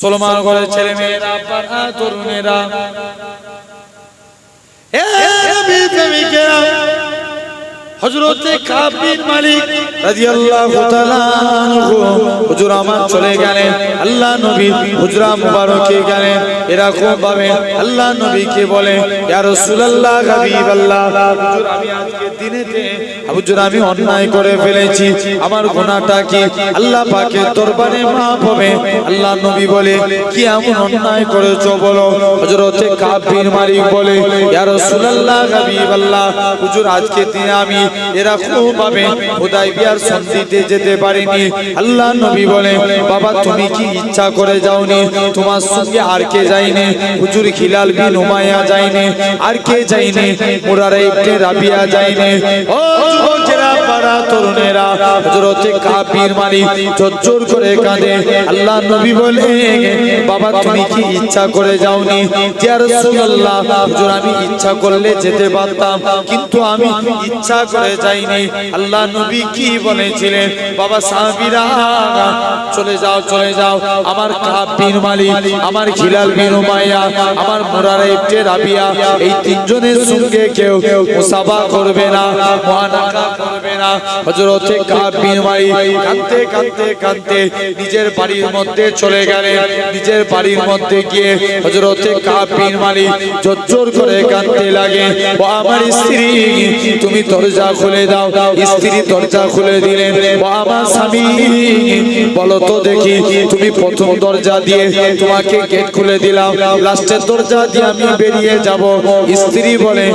সলমান করে ছেলে মেয়েরা তরুণেরা। প্রেমিকেরা হযরতে মালিক রাদিয়াল্লাহু তাআলা হুজুর আমার চলে গেলেন। আল্লাহ নবী হুজরা মুবারকে গেলেন। এরকম ভাবে আল্লাহ নবীকে বলে, ইয়া রাসূলুল্লাহ, হাবিবাল্লাহ। হুজুর, আমি আজকে দিনেতে, হুজুর, আমি অন্যায় করে ফেলেছি। আমার গুনাহটা কি? আল্লাহ পাকের দরবারে মাফ হবে। আল্লাহ নবী বলে, কি এমন অন্যায় করেছ বলো? হযরতে কাব বিন মালিক বলে, ইয়া রাসূলুল্লাহ, হাবিবাল্লাহ। হুজুর, আজকে দিনে আমি এরকম ভাবে হুদাইবিয়ার সন্ধিতে যেতে পারিনি। আল্লাহ নবী বলে, বাবা, তুমি কি ইচ্ছা করে যাওনি? তোমার সঙ্গে আর কে যায়নি? হুজুর খিলাল বিন উমাইয়া যায়নি। আর কে যায়নি? মুরারা ইবনে রাবিয়া যায়নি। ও যুবকেরা পাড়া তরুণেরা, হযরতে করে কাঁদে। আল্লাহ নবী বলে, বাবা, তুমি কি ইচ্ছা করে যাওনি? ইয়া রাসূলুল্লাহ, হুজুর, আমি ইচ্ছা করলে যেতে পারতাম। কিন্তু আমি ইচ্ছা করে যাইনি আল্লাহ নবী কি বলেছিলেন? বাবা সাহাবীরা, চলে যাও চলে যাও। আমার কাব বিন মালিক, আমার খিলাল বিন উমাইয়া, আমার মুরারা ইবনে রাবিয়া, এই তিনজনের সঙ্গে কেউ মুসাফা করবে না মুআনাকা করবে না। হযরতে কাব বিন মালিক কাঁদতে কাঁদতে কাঁদতে নিজের বাড়ির মধ্যে চলে গেলেন। নিজের বাড়ির মধ্যে গিয়ে হযরতে কাব বিন মালিক জোর করে কাঁদতে লাগে। ও আমার স্ত্রী, তুমি দরজা খুলে দাও। স্ত্রী দরজা খুলে দিলেন আমার স্বামী, বলো তো দেখি, তুমি প্রথম দরজা দিয়ে তোমাকে গেট খুলে দিলাম। লাস্টের দরজা দিয়ে আমি বেরিয়ে যাব। স্ত্রী বলে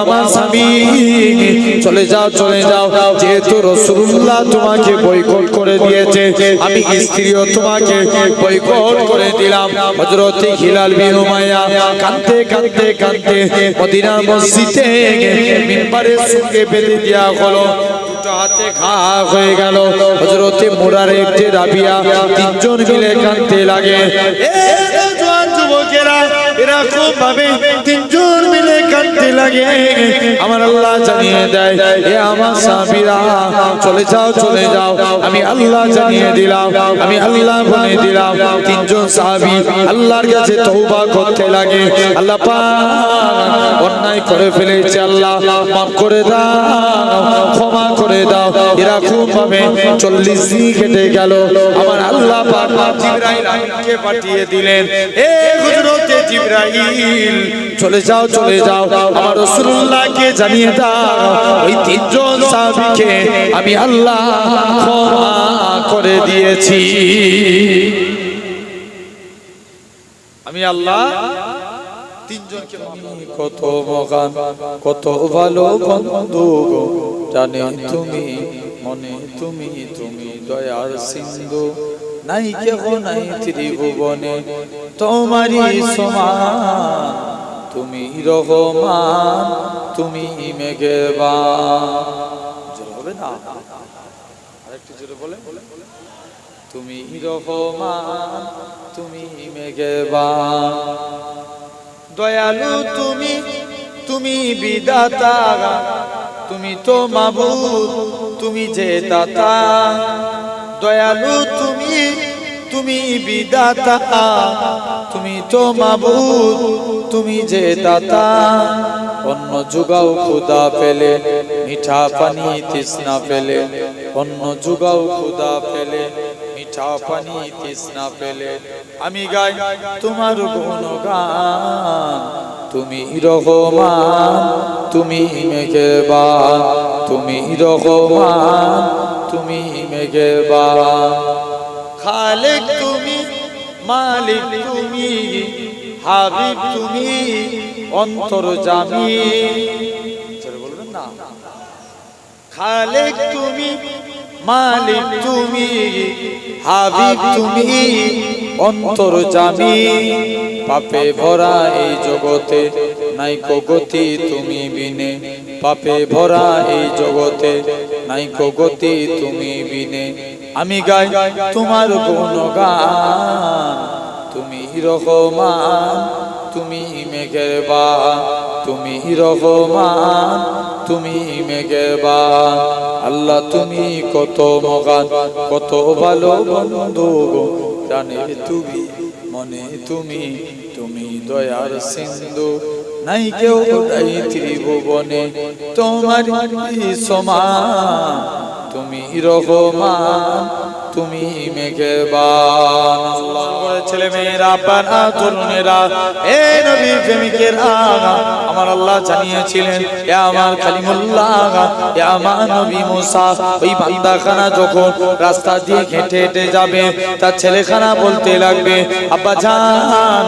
আমার স্বামী, চলে যাও চলে যাও। যেহেতু রসুল্লাহ তোমাকে বৈকট করে দিয়েছে, আমি স্ত্রীও তোমাকে বৈকট করে দিলাম। হজরতে হিলাল বিন উমাইয়া কাঁদতে কাঁদতে কাঁদতে মদিনা মসজিদে মিম্বারের সঙ্গে বেঁধে দেওয়া হলো। দুটো হাতে ঘা হয়ে গেল। হজরতে মুরার রাবিয়া তিনজন মিলে কাঁদতে লাগে। এরকম ভাবে তিনজন মিলে কাঁদতে লাগে। আমার আল্লাহ জানিয়ে দেয়, এ আমার সাহাবীরা, চলে যাও চলে যাও। আমি আল্লাহ জানিয়ে দিলাম, আমি আল্লাহ বলে দিলাম। তিনজন সাহাবী আল্লাহর কাছে তওবা করতে লাগে। আল্লাহ পাক অন্যায় করে ফেলেছে আল্লাহ। মাফ করে দাও, ক্ষমা করে দাও। এরকম ভাবে চল্লিশ দিন কেটে গেল। আমার আল্লাহ পাক জিবরাইল পাঠিয়ে দিলেন। এ হুজরতে জিবরাইল চলে যাও চলে যাও আমার রাসূলুল্লাহকে জানিয়ে দাও। ওই তিনজন সাহাবীকে আমি আল্লাহ ক্ষমা করে দিয়েছি। আমি আল্লাহ তিনজনকে কত মগান কত ভালো বন্ধু জানে তুমি মনে তুমি তুমি দয়ার সিন্ধু। নাই কেহ নাই ত্রিভুবনে তোমারই সমান। তুমি রহমান তুমি মেঘেবান হবে না? আরেকটু জোরে বলে তুমি রহমান তুমি মেঘেবান দয়ালু তুমি তুমি বিদাতা তুমি তো মাবুদ তুমি যে দাতা। দয়ালু তুমি তুমি বিদাতা, তুমি তো মাবুদ, তুমি যে দাতা। অন্য যুগাও খুদা পেলে, মিঠা পানি তৃষ্ণা পেলে। অন্য যুগাও খুদা পেলে, মিঠা পানি তৃষ্ণা পেলে। আমি গাই তোমার গুণগান, তুমি রহমান, তুমি মেঘেবান তুমি রহমান, তুমি মেঘেবান খালেক তুমি, মালিক তুমি, হাবিব তুমি, অন্তর জামি বলবেন না? খালেক তুমি, মালিক তুমি, হাবিব তুমি, অন্তর জামি পাপে ভরা এই জগতে নাইকো গতি তুমি বিনে। পাপে ভরা এই জগতে নাইকো গতি তুমি বিনে। আমি গাই তোমার গুণগান। তুমি রহমান তুমি মেঘেরবান তুমি রহমান তুমি মেঘেরবান আল্লাহ, তুমি কত মগান, কত ভালো বন্ধু জানে তুমি, মনে তুমি তুমি দয়ার সিন্ধু। নাই কেউ তাই ত্রিভুবনে। তোমার সমান তুমি রহমান। তুমি মেঘেবান ছেলে মেয়েরা পানা তরুণেরা এ নবী আমার আল্লাহ জানিয়েছিলেন, এ আমার এ আমার নবী মুসা, ওই বান্দাখানা যখন রাস্তা দিয়ে হেঁটে হেঁটে যাবে, তার ছেলেখানা বলতে লাগবে, আব্বা জান,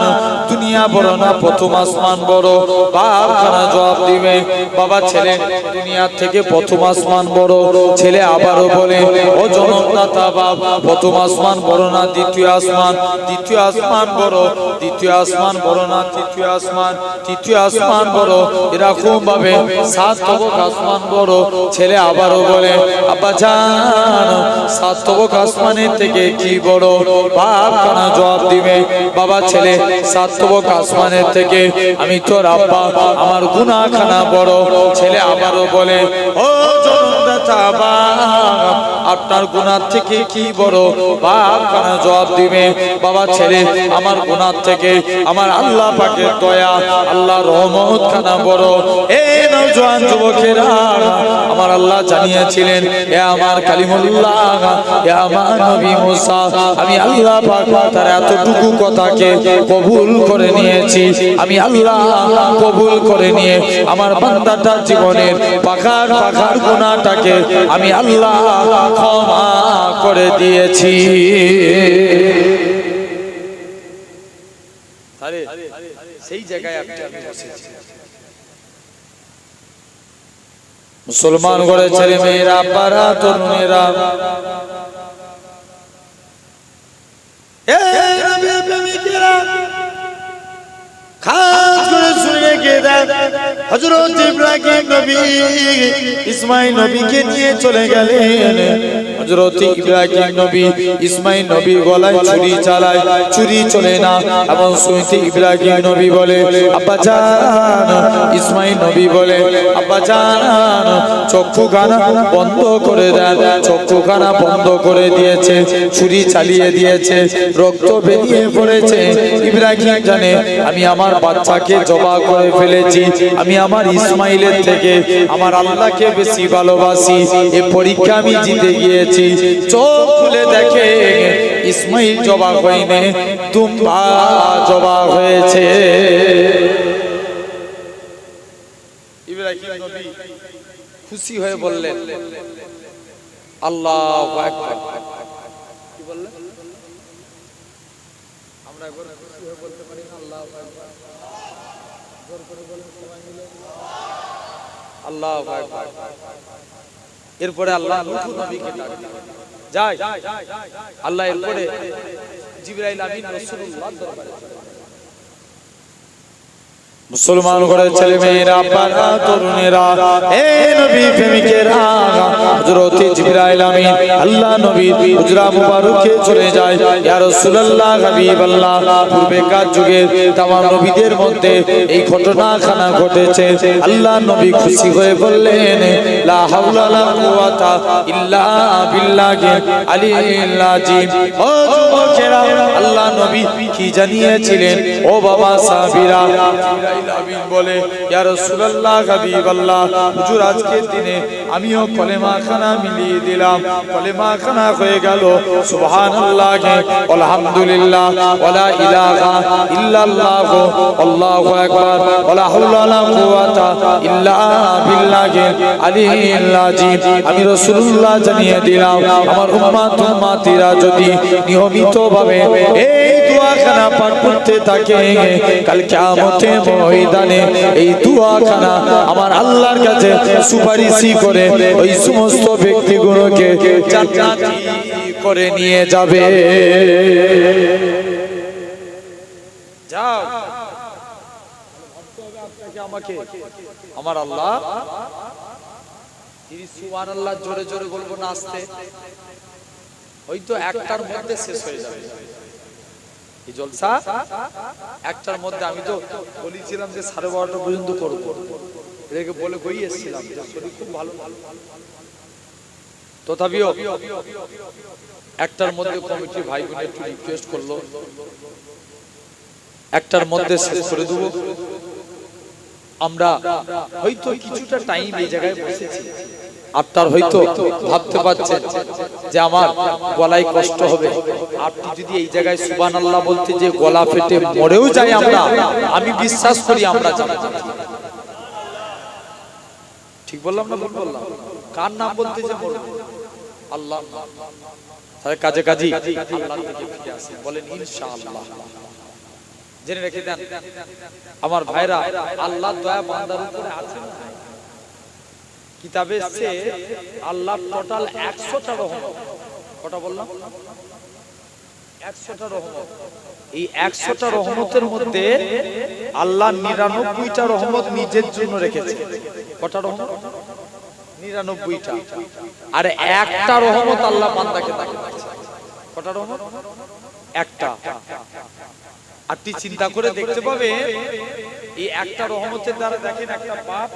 দুনিয়া বড় না, প্রথম আসমান বড়? বাপ খানা জবাব দিবে, বাবা ছেলে দুনিয়ার থেকে প্রথম আসমান বড়। ছেলে আবারও বলে, ও জনমদাতা বাপ প্রথম আসমান বড় না দ্বিতীয় আসমান? দ্বিতীয় আসমান বড়, দ্বিতীয় আসমান বড় না তৃতীয় আসমান? তৃতীয় আসমান বড় এরকম ভাবে সাত তবক আসমান বড়। ছেলে আবারও বলে, আব্বা জান সাত তবক আসমানের থেকে কি বড়? বাপ কানা জবাব দিবে, বাবা ছেলে সাত তবক আসমানের থেকে আমি তোর আব্বা, আমার গুনাহ খানা বড়। ছেলে আবারও বলে, ও আপনার গুনার থেকে কি বড় বাপ জবাব দিবে, বাবা ছেলে, আমার গুনার থেকে আমার আল্লাহ পাকের দয়া, আল্লাহ রহমত খানা বড়। এ নওজোয়ান যুবকেরা, আমার আল্লাহ জানিয়েছিলেন, এ আমার কালিমুল্লাহ, এ আমার নবী মুসা, আমি আল্লাহ পাক তার এতটুকু কথাকে কবুল করে নিয়েছি। আমি আল্লাহ কবুল করে নিয়ে আমার বান্দাটার জীবনের পাখার পাখার গুণাটাকে আমি আল্লাহ ক্ষমা করে দিয়েছি। সেই জায়গায় আপনি আমি বসেছি। মুসলমান করে ছেলে মেয়েরা পাড়া তরুণেরা। এই ইব্রাহিম নবী বলে, আব্বা জান। ইসমাইল নবী বলে, আব্বা জান বন্ধ করে দেন। বন্ধ করে দিয়েছে, ছুরি চালিয়ে দিয়েছে, রক্ত বেরিয়ে পড়েছে। ইব্রাহিম জানে, আমি আমার বাচ্চাকে জবা করে ফেলেছি। আমি আমার ইসমাইলের থেকে আমার আল্লাহকে বেশি ভালোবাসি। এ পরীক্ষা আমি জিতে গিয়েছি। চোখ খুলে দেখে ইসমাইল জবা হয়নি। তুম্বা জবা হয়েছে। খুশি হয়ে বললেন, আল্লাহ আমরা একবার খুশি হয়ে বলতে পারি না আল্লাহ জোর করে বলেন সবাই মিলে আল্লাহ এরপরে আল্লাহ যাই। আল্লাহ এরপরে জিবরাইল আমিন রসুল্লাহ দরবারে মুসলমান করে ছেলে মেয়েরা পাড়া তরুণেরা, এ নবী প্রেমিকেরা হযরত জিবরাইল আমিন, আল্লাহ নবী হুজরা মুবারকে চলে যায়। ইয়া রাসূলুল্লাহ, হাবিবাল্লাহ, পূর্বেকার যুগে তামাম নবীদের মধ্যে এই ঘটনাখানা ঘটেছে। আল্লাহ নবী খুশি হয়ে বললেন, লা হাওলা লা কুওয়াতা ইল্লা বিল্লাহি আলিল আজিম। ও যুবকেরা, আল্লাহ নবী কি জানিয়েছিলেন? ও বাবা সাহাবীরা আমি রাসূলুল্লাহ জানিয়ে দিলাম আমার উম্মাত উম্মাতিরা যদি নিয়মিতভাবে এই দোয়াখানা পাঠ করতে থাকে। কাল কিয়ামতে ময়দানে এই দোয়াখানা আমার আল্লাহর কাছে সুপারিশি করে ওই সমস্ত ব্যক্তিগুলোকে করে নিয়ে যাবে। যাও। আমাকে আমার আল্লাহ, তিনি সুবহানাল্লাহ জোরে জোরে বলব না আসতে ওই তো একটার মধ্যে শেষ হয়ে যাবে। এই জলসা একটার মধ্যে আমি তো বলেছিলাম যে সাড়ে বারোটা পর্যন্ত করব। এদেরকে বলে বই এসেছিলাম শরীর খুব ভালো। তথাপিও একটার মধ্যে কমিটির ভাই বোন একটু রিকোয়েস্ট করল। একটার মধ্যে শেষ করে দেবো। আমরা হয়তো কিছুটা টাইম এই জায়গায় বসেছি। আপনার হয়তো ভাবতে পারছেন যে আমার গলায় কষ্ট হবে। আপনি যদি এই জায়গায় সুবান আল্লাহ বলতে যে গলা ফেটে মরেও যাই আমরা, আমি বিশ্বাস করি আমরা ঠিক বললাম না ভুল বললাম? কার নাম বলতে যে মরবো? আল্লাহ। তাহলে কাজে কাজী বলেন, ইনশাআল্লাহ। জেনে রেখে দেন, আমার ভাইরা আল্লাহ দয়া বান্দার উপরে আছে না? কিতাবে এসছে আল্লাহ টোটাল একশোটা রহমত। কটা বললাম? একশোটা রহমত। এই একশোটা রহমতের মধ্যে আল্লাহ নিরানব্বইটা রহমত নিজের জন্য রেখেছে। কটা রহমত? নিরানব্বইটা। আর একটা রহমত আল্লাহ বান্দাকে তাকে। কটা রহমত? একটা। আপনি চিন্তা করে দেখতে পাবে, এই একটা রহমতের দ্বারা দেখেন একটা বাপ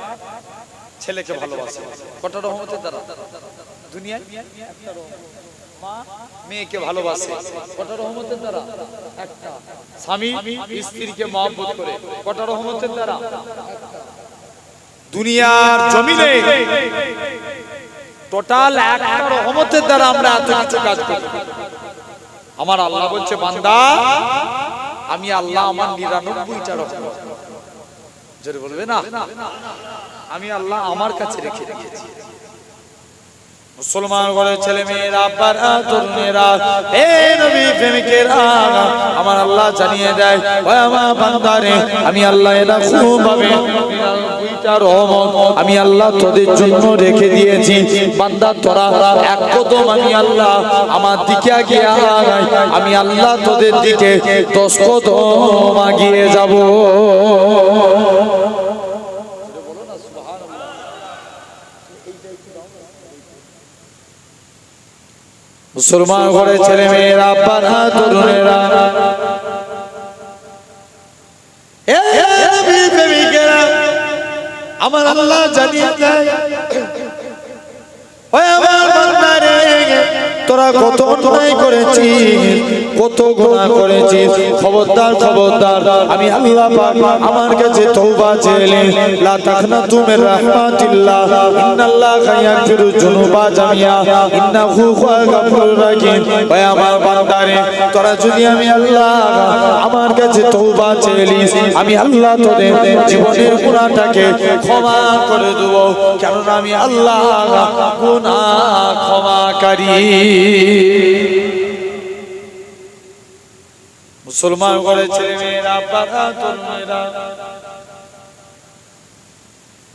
ছেলেকে ভালোবাসে। কটা রহমতের দ্বারা? মেয়েকে কটা কটা টোটাল রহমতের দ্বারা আমরা কাজ আমার আল্লাহ বলছে, বান্দা, আমি আল্লাহ আমার নিরানব্বইটা রহমত। বলবে না? আমি আল্লাহ আমার কাছে রেখে দিয়েছি। মুসলমান ঘরে ছেলে মেয়েরা আমার আল্লাহ জানিয়ে দেয় আমার আমি আল্লাহ এটা খুব আমি আল্লাহ তোদের জন্য রেখে দিয়েছি। আমি আল্লাহ আমার দিকে আমি আল্লাহ তোদের দিকে দশ কদম আগিয়ে যাব। মুসলমান ঘরে ছেলে মেয়েরা পানা তরুণেরা। আমার আল্লাহ জানিয়ে দেয় ওই আমার বান্দারে, তোরা কত অন্যায় করেছিস কত গুনাহ করেছিস খবরদার খবরদার আমি আল্লাহ পাক আমার কাছে তওবা চেলে লা তাখনা তুমির রাহমাতিল্লাহ ইন্নাল্লাহা ইয়াগফিরু যুনুবা জামিয়া ইন্নাহু হুয়াল গাফুরুর রাহিম। ওই আমার বান্দারে তোরা যদি আমি আল্লাহ আমার কাছে তওবা চেলিস আমি আল্লাহ তোদের জীবনের গুনাহটাকে ক্ষমা করে দেব। কেননা আমি আল্লাহ গুনাহ ক্ষমাকারী। মুসলমান করে ছেলে মেয়েরা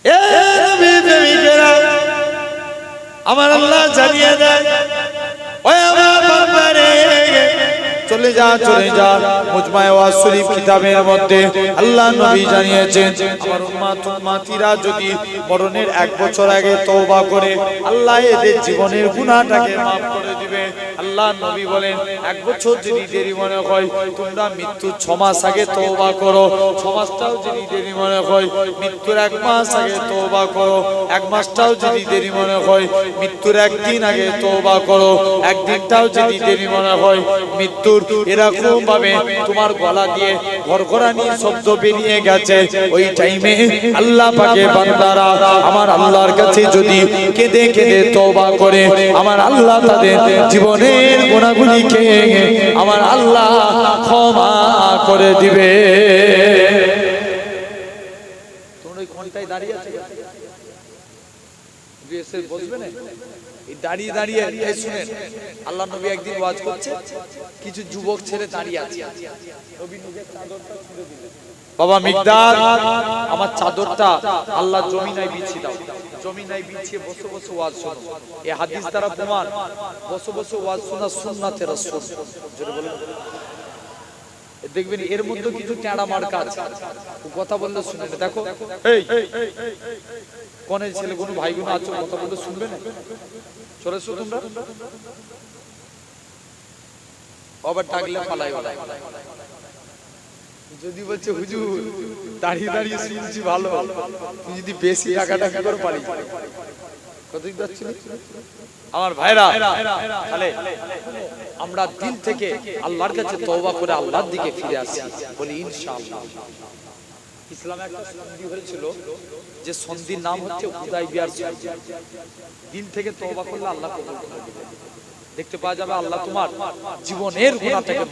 এ নবী প্রেমিকেরা, আমার আল্লাহ জানিয়ে দেয় ওই আমার বান্দারে চলে যা চলে যা। মুজমায় ওয়াজ শরীফ কিতাবের মধ্যে আল্লাহ নবী জানিয়েছেন, আমার উম্মাত উম্মাতিরা যদি মরণের এক বছর আগে তওবা করে, আল্লাহ এদের জীবনের গুনাহটাকে maaf করে দিবে। আল্লাহ নবী বলেন, এক বছর যদি দেরি মনে হয়, তোমরা মৃত্যুর ছ মাস আগে তওবা করো। ছ মাসটাও যদি দেরি মনে হয়, মৃত্যুর এক মাস আগে তওবা করো। এক মাসটাও যদি দেরি মনে হয়, মৃত্যুর একদিন আগে তওবা করো। একদিনটাও যদি দেরি মনে হয়, মৃত্যুর এরকম ভাবে তোমার গলা দিয়ে ঘরঘরানি শব্দ বেরিয়ে গেছে। ওই টাইমে আল্লাহ পাকে বান্দারা আমার আল্লাহর কাছে যদি কেঁদে কেঁদে তওবা করে আমার আল্লাহ তাদের জীবনের গুণাগুলিকে আমার আল্লাহ ক্ষমা করে দিবে। তোমরা ওই ঘন্টায় দাঁড়িয়ে আছে? বসবে না? দাঁড়িয়ে দাঁড়িয়ে এই শুনেন আল্লাহ নবী একদিন ওয়াজ করছে কিছু যুবক ছেলে দাঁড়িয়ে আছে নবী নিজের চাদরটা ছুঁড়ে দিলেন। বাবা মিকদার আমার চাদরটা আল্লাহ জমিনায় বিছিয়ে দাও জমিনায় বিছিয়ে বসে বসে ওয়াজ শোনো এই হাদিস দ্বারা প্রমাণ বসে বসে ওয়াজ শোনা সুন্নাতে রাসূল জোরে বলেন দেখবেন এর মধ্যে কিছু ট্যাড়া মার্কা আছে কথা বললে শুনে দেখো এই কোনে ছেলে কোনো ভাই গুলো আছো কথা বলতে শুনবে না? চলে এসো তোমরা। আবার ডাকলে পালাই পালাই যদি বলছে হুজুর দাঁড়িয়ে দাঁড়িয়ে শুনছি ভালো। তুই যদি বেশি টাকা টাকা করে পারি কতদিন যাচ্ছিল আমার ভাইরা তাহলে আমরা দিন থেকে আল্লাহর কাছে তওবা করে আল্লাহর দিকে ফিরে আসি। বলি ইনশাআল্লাহ। ইসলামে একটা সন্ধি হয়েছিল, যে সন্ধির নাম হচ্ছে হুদাইবিয়ার সন্ধি দিল থেকে তওবা করলে আল্লাহ দেখতে পাওয়া যাবে আল্লাহ তোমার জীবনের মাফ করে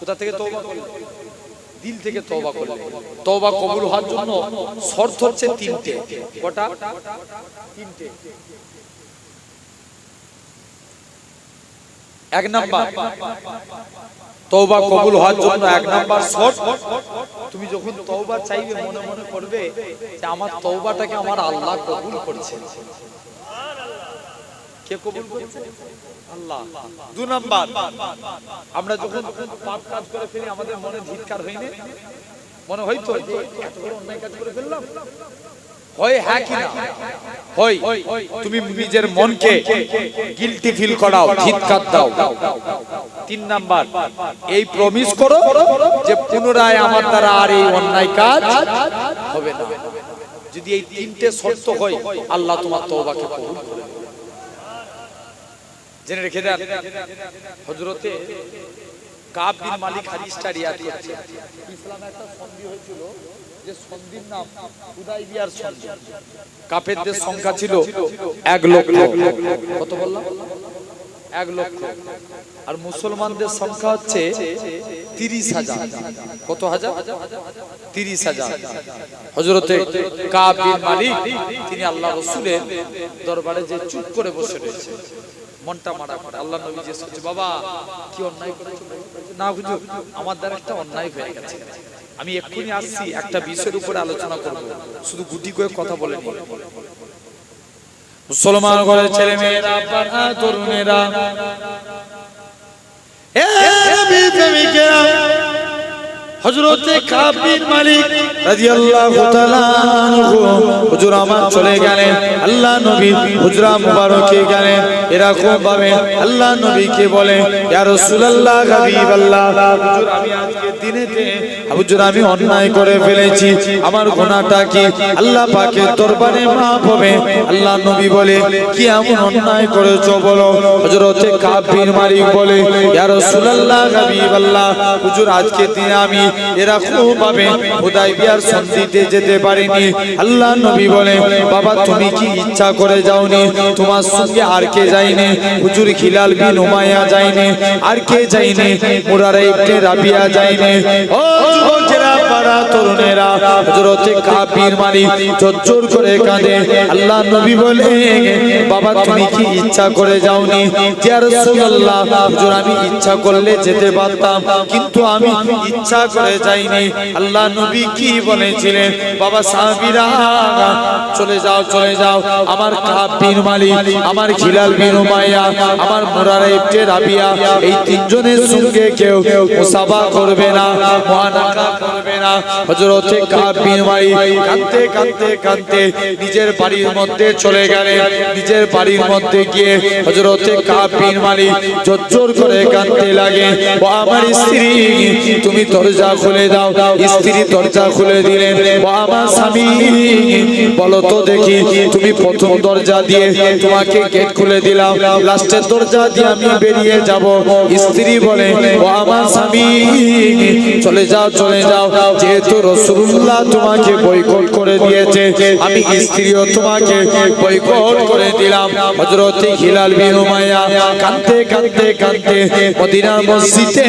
কোথা থেকে তওবা করলে? দিল থেকে তওবা করলে। তওবা কবুল হওয়ার জন্য শর্ত হচ্ছে তিনটে। কটা? তিনটে। এক নাম্বার তওবা কবুল হওয়ার জন্য এক নাম্বার শর্ত। তুমি যখন তওবা চাইবে মনে মনে করবে যে আমার তওবাটাকে আমার আল্লাহ কবুল করেছে। কে কবুল করেছে? আল্লাহ। নাম্বার আমরা যখন পাপ কাজ করে ফেলি আমাদের মনে ধিক্কার হয়নি মনে হয়তো যে এত বড় অন্যায় কাজ করে ফেললাম? হয় হ্যাঁ কি না? হয়। তুমি নিজের মনকে গিলটি ফিল করাও ধিক্কার দাও। তিন নাম্বার এই প্রমিস করো যে পুনরায় আমার দ্বারা আর এই অন্যায় কাজ হবে না। যদি এই তিনটে শর্ত হয় আল্লাহ তোমার তওবাকে কবুল করে জেনে রেখে দেন হজরতে কাব বিন মালিক হাদিসটা রিয়াদ করছে। ইসলামে একটা সন্ধি হয়েছিল যে সন্ধির নাম হুদাইবিয়ার সন্ধি। কাফেরদের সংখ্যা ছিল এক লক্ষ। কত বললাম? এক লক্ষ। আর মুসলমানদের সংখ্যা হচ্ছে তিরিশ হাজার। কত হাজার? তিরিশ হাজার। হজরতে কাব বিন মালিক, তিনি আল্লাহ রসুলের দরবারে যে চুপ করে বসে রয়েছে, মনটা মারা করে আল্লাহ নবী যে বাবা, কি অন্যায় না হুজুর, আমার দ্বারা একটা অন্যায় হয়ে গেছে। আমি এক্ষুনি আসছি, একটা বিষয়ের উপরে আলোচনা করব। শুধু গুটি করে কথা বলে নি মুসলমান ঘরের ছেলে মেয়েরা পাড়া তরুণেরা। এ প্রেমিকেরা হযরতে কাব বিন মালিক রাদিয়াল্লাহু তাআলা আনহু। হুজুর আমার চলে গেলেন। আল্লাহ নবী হুজরা মুবারকে গেলেন। এরকম ভাবে আল্লাহ নবীকে বলে ইয়া রাসূলুল্লাহ হাবিবাল্লাহ। হুজুর আমি আজকে দিনেতে হুজুর আমি অন্যায় করে ফেলেছি। আমার গুনাহটা কি? আল্লাহ পাকের দরবারে মাফ হবে। আল্লাহ নবী বলে কি এমন অন্যায় করেছ বলো? হযরতে কাব বিন মালিক বলে ইয়া রাসূলুল্লাহ হাবিবাল্লাহ। হুজুর আজকে দিনে আমি এরকম ভাবে হুদাইবিয়ার সন্ধিতে যেতে পারেনি। আল্লাহ নবী বলে বাবা তুমি কি ইচ্ছা করে যাওনি? তোমার সঙ্গে আর কে যায়নি? হুজুর খিলাল বিন হুমায়া যায়নি। আর কে যায়নি? মুরারা ইবনে রাবিয়া যায়নি। ও যুবকেরা পাড়া তরুণেরা, হযরতে কাবির মালিক জোর করে কাঁদে। আল্লাহ নবী বলে, বাবা, তুমি কি ইচ্ছা করে যাওনি? ইয়া রাসূলুল্লাহ, হুজুর, আমি ইচ্ছা করলে যেতে পারতাম, কিন্তু আমি ইচ্ছা করে যাইনি। আল্লাহ নবী কি বলেছিলেন? বাবা, সাহাবীরা, চলে যাও চলে যাও। আমার কাব মালিক আমার খিলাল বিন উমাইয়া, আমার মুরারা ইবনে রাবিয়া, এই তিনজনের সঙ্গে কেউ মুসাফা করবে না মুআনাকা করবে না। হযরতে কাব বিন কাঁদতে কাঁদতে কাঁদতে নিজের বাড়ির মধ্যে চলে গেলেন। নিজের বাড়ির মধ্যে গিয়ে হযরতে কাব মালিক জোর করে কাঁদতে লাগে। ও আমার স্ত্রী, তুমি দরজা খুলে দাও। স্ত্রী দরজা খুলে দিলেন। ও আমার স্বামী, বলো তো দেখি, তুমি প্রথম দরজা দিয়ে তোমাকে গেট খুলে দিলাম। লাস্টের দরজা দিয়ে আমি বেরিয়ে যাব। স্ত্রী বলে, ও আমার স্বামী, চলে যাও চলে যাও। যেহেতু রসুল্লাহ তোমাকে বৈকট করে দিয়েছে, আমি স্ত্রীও তোমাকে বৈকট করে দিলাম। হজরতে হিলাল বিন উমাইয়া কাঁদতে কাঁদতে কাঁদতে মদিনার মসজিদে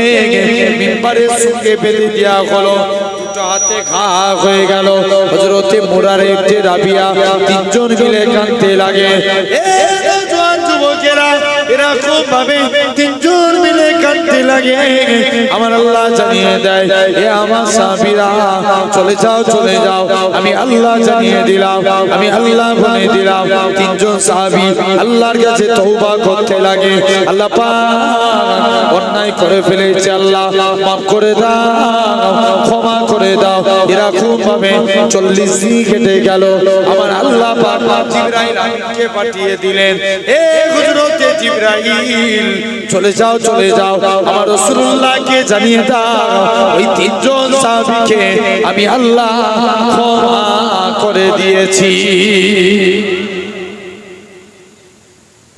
মিম্বারের সঙ্গে বেঁধে দেওয়া হলো। তিনজন মিলে কাঁদতে লাগে। এ জোয়ান যুবকেরা এরকম ভাবে কাঁদতে লাগে আমার আল্লাহ জানিয়ে দেয়, এ আমার সাহাবীরা, চলে যাও চলে যাও। আমি আল্লাহ জানিয়ে দিলাম, আমি আল্লাহ বলে দিলাম। তিনজন সাহাবী আল্লাহর কাছে তওবা করতে লাগে। আল্লাহ পাক অন্যায় করে ফেলেছে আল্লাহ। মাফ করে দাও, ক্ষমা করে দাও। এরকম ভাবে চল্লিশ দিন কেটে গেল। আমার আল্লাহ পাক জিবরাইল পাঠিয়ে দিলেন, এ হুজরতে জিবরাইল চলে যাও চলে যাও আমার রাসূলুল্লাহকে জানিয়ে দাও। ওই তিনজন সাহাবীকে আমি আল্লাহ ক্ষমা করে দিয়েছি।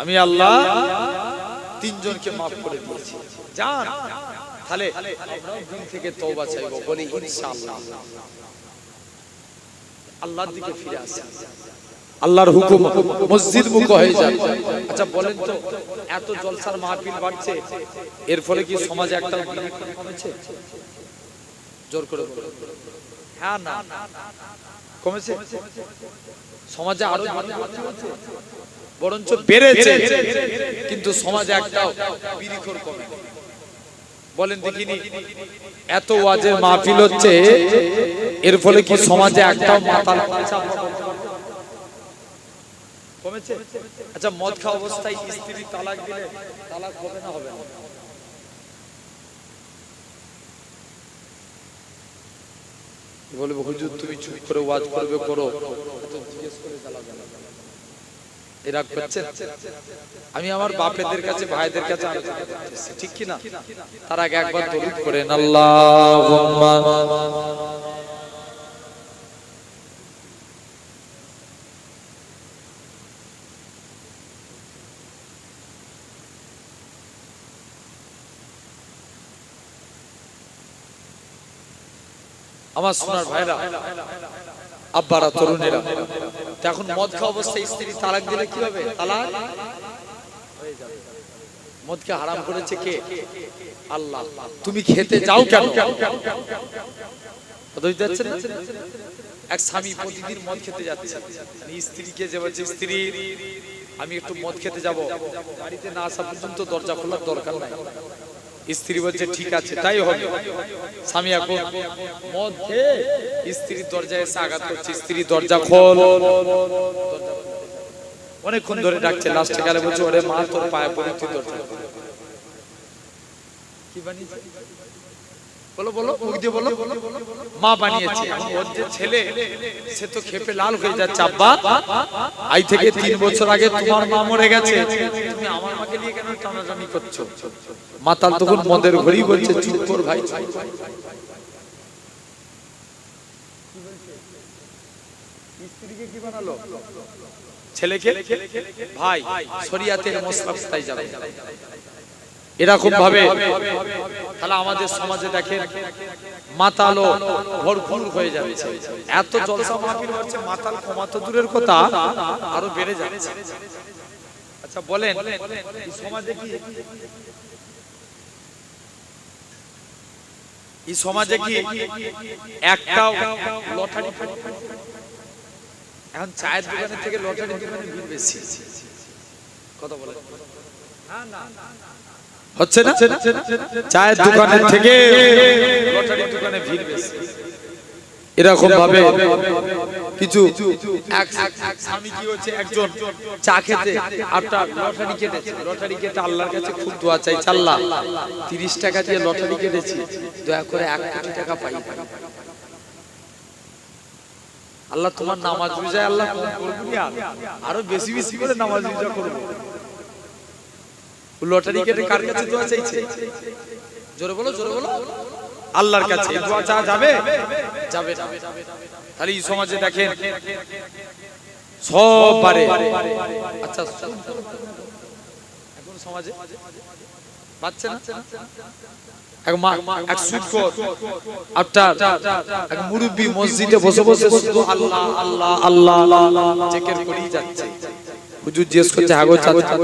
আমি আল্লাহ তিনজনকে মাফ করে দিয়েছি। যান তাহলে আমরাও দিন থেকে তওবা চাইব বলি ইনশাআল্লাহ। আল্লাহর দিকে ফিরে আসি। আল্লাহর হুকুম মসজিদ মুখ হয়ে যায়। আচ্ছা বলেন তো এত জলসার মাহফিল বাড়ছে এর ফলে কি সমাজে একটা কমেছে? জোর করে হ্যাঁ না কমেছে? সমাজে আরও বরঞ্চ বেড়েছে কিন্তু সমাজে একটা বিরিখর কমে। বলেন দেখিনি এত ওয়াজের মাহফিল হচ্ছে এর ফলে কি সমাজে একটাও মাতাল কমেছে? আচ্ছা মদ খাওয়া অবস্থায় স্ত্রী তালাক দিলে তালাক হবে না হবে না? বলবে হুজুর তুমি চুপ করে ওয়াজ করবে করো। জিজ্ঞেস করে এরা করছে? আমি আমার বাপেদের কাছে ভাইদের কাছে ঠিক কি না তার আগে একবার দরুদ করেন আল্লাহুম্মা আমার সোনার ভাইরা, আব্বারা, তরুণেরা এখন মদ খাওয়া অবস্থায় স্ত্রী তালাক দিলে কি হবে তালাক। মদকে হারাম করেছে কে? আল্লাহ। তুমি খেতে যাও কেন? এক স্বামী প্রতিদিন মদ খেতে যাচ্ছে। স্ত্রীকে যে স্ত্রী, আমি একটু মদ খেতে যাব। বাড়িতে না আসা পর্যন্ত দরজা খোলার দরকার নাই। স্ত্রী বলছে ঠিক আছে তাই হবে। স্বামী এখন মধ্যে স্ত্রীর দরজায় এসে আঘাত করছে স্ত্রী দরজা খোল। অনেকক্ষণ ধরে ডাকছে লাস্টে গেলে বলছে ওরে মা তোর পায়ে পড়ে তুই দরজা। কি বানিয়েছে? বলো মা লাল থেকে তিন বছর আগে মাতাল তখন মদের ঘড়ি বলছে, চুপ কর ভাই ছেলেকে? ভাই, শরিয়াতের মশলা যাবে এরকম ভাবে তাহলে আমাদের সমাজে দেখেন মাতালো ভরপুর হয়ে যাচ্ছে। এত জলসা মাহফিল হচ্ছে মাতাল কমাতো দূরের কথা, আরও বেড়ে যাচ্ছে। আচ্ছা বলেন সমাজে কি? এই সমাজে কি একটাও লটারি এখন চায়ের থেকে লটারি দোকানে ভিড় বেশি। কথা বলে হচ্ছে না? চায়ের দোকানের থেকে দোকানে ভিড় বেশি। এরকম ভাবে কিছু এক এক স্বামী কি হচ্ছে একজন চা খেতে আপনার লটারি কেটেছে। লটারি কেটে আল্লাহর কাছে খুব দোয়া চাই। আল্লাহ তিরিশ টাকা দিয়ে লটারি কেটেছি। দয়া করে এক কোটি টাকা পাই। আল্লাহ তোমার নামাজ বুঝায় আল্লাহ আর। আরও বেশি বেশি করে নামাজ বুঝা করব। লটারি কেটে কার কাছে দোয়া চাইছে জোরে বলো জোরে বলো আল্লাহর কাছে দোয়া চাওয়া যাবে যাবে তাহলে এই সমাজে দেখেন সব পারে আচ্ছা এখন সমাজে পাচ্ছে না এক মা এক এক মুরব্বি মসজিদে বসে বসে শুধু আল্লাহ আল্লাহ আল্লাহ আল্লাহ জেকের করেই যাচ্ছে হুজুর জিজ্ঞেস করছে হাগো চাচা